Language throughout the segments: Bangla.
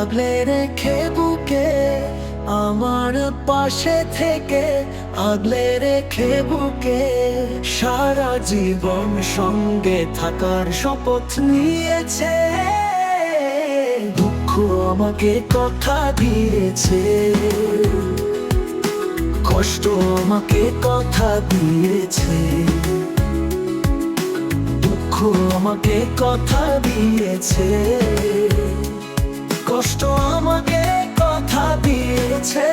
আগলে রেখে বুকে, আমার পাশে থেকে আগলে রেখে বুকে। সারা জীবন সঙ্গে থাকার শপথ নিয়েছে, দুঃখ আমাকে কথা দিয়েছে। কষ্ট আমাকে কথা দিয়েছে। দুঃখ আমাকে কথা দিয়েছে। কষ্ট আমাকে কথা দিয়েছে।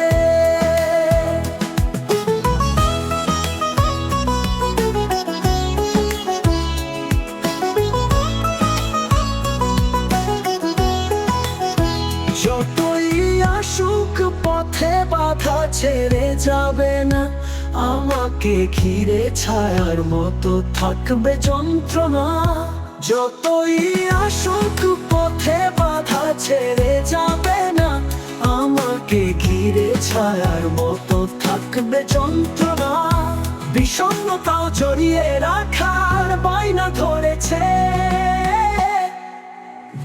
যতই আসুক পথে বাধা ছেড়ে যাবে না আমাকে ঘিরে ছায়ার মতো থাকবে যন্ত্রণা? যতই আসুক, পথে বাধা ছেড়ে যাবে না। আমাকে ঘিরে ছায়ার মতো থাকবে যন্ত্রণা। বিষণ্ণতাও জড়িয়ে রাখার বায়না ধরেছে।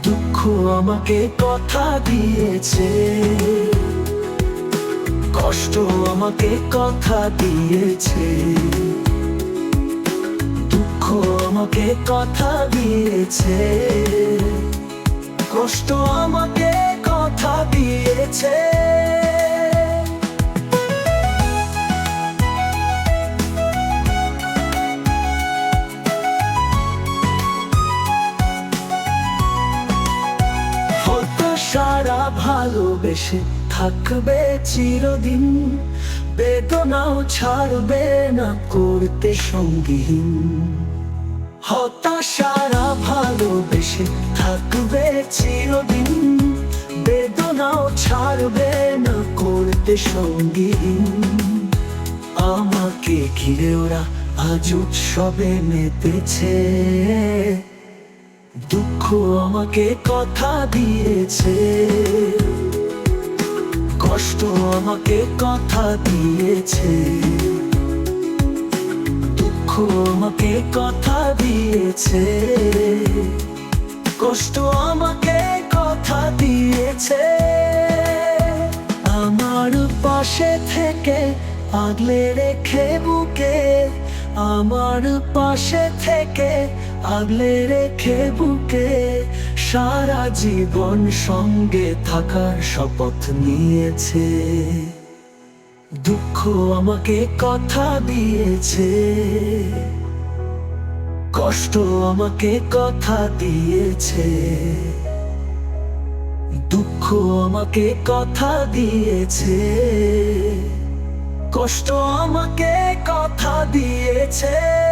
দুঃখ আমাকে কথা দিয়েছে। কষ্ট আমাকে কথা দিয়েছে। দুঃখ আমাকে কথা দিয়েছে। কষ্ট আমাকে কথা দিয়েছে। ভালোবেসে থাকবে চিরদিন। বেদনাও ছাড়বে না করতে সঙ্গীন হতাশারা ভালোবেসে থাকবে চিরদিন। বেদনাও ছাড়বে না করতে সঙ্গীহীন। আমাকে ঘিরে ওরা আজ উৎসবে মেতেছে। দুঃখ আমাকে কথা দিয়েছে। কষ্ট আমাকে কথা দিয়েছে। দুঃখ আমাকে কথা দিয়েছে। কষ্ট আমাকে কথা দিয়েছে। আমার পাশে থেকে আগলে রেখে বুকে, আমার পাশে থেকে আগলে রেখে বুকে সারা জীবন সঙ্গে থাকার শপথ নিয়েছে। দুঃখ আমাকে কথা দিয়েছে। কষ্ট আমাকে কথা দিয়েছে। দুঃখ আমাকে কথা দিয়েছে। কষ্ট আমাকে কথা দিয়েছে।